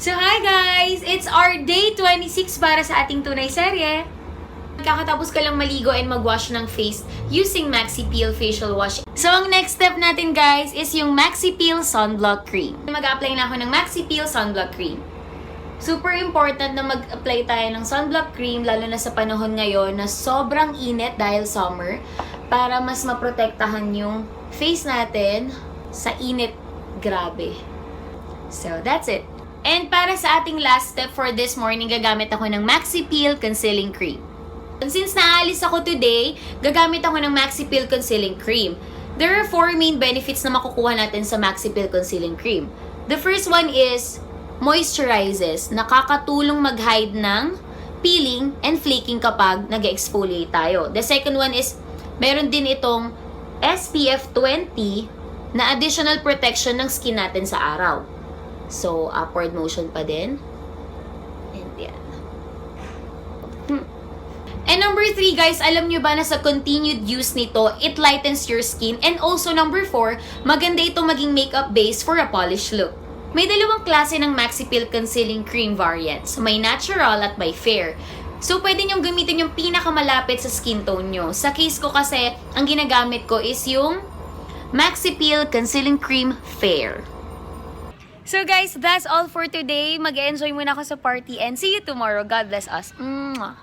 So hi guys! It's our day 26 para sa ating tunay serye. Kakatapos ka lang maligo and magwash ng face using Maxi Peel Facial Wash. So, ang next step natin guys is yung Maxi Peel Sunblock Cream. Mag-apply na ako ng Maxi Peel Sunblock Cream. Super important na mag-apply tayo ng sunblock cream lalo na sa panahon ngayon na sobrang init dahil summer para mas maprotektahan yung face natin sa init grabe. So, that's it. And para sa ating last step for this morning, gagamit ako ng Maxi Peel Concealing Cream. And since naalis ako today, gagamit ako ng Maxi Peel Concealing Cream. There are four main benefits na makukuha natin sa Maxi Peel Concealing Cream. The first one is moisturizes. Nakakatulong mag-hide ng peeling and flaking kapag nag-exfoliate tayo. The second one is, meron din itong SPF 20 na additional protection ng skin natin sa araw. So, upward motion pa din. And yan. Hmm. And number three, guys, alam nyo ba na sa continued use nito, it lightens your skin. And also, number four, maganda itong maging makeup base for a polished look. May dalawang klase ng Maxi Peel Concealing Cream variants. May natural at may fair. So, pwede nyong gamitin yung pinakamalapit sa skin tone nyo. Sa case ko kasi, ang ginagamit ko is yung Maxi Peel Concealing Cream Fair. So guys, that's all for today. Mag-enjoy muna ako sa party and see you tomorrow. God bless us. Mwah!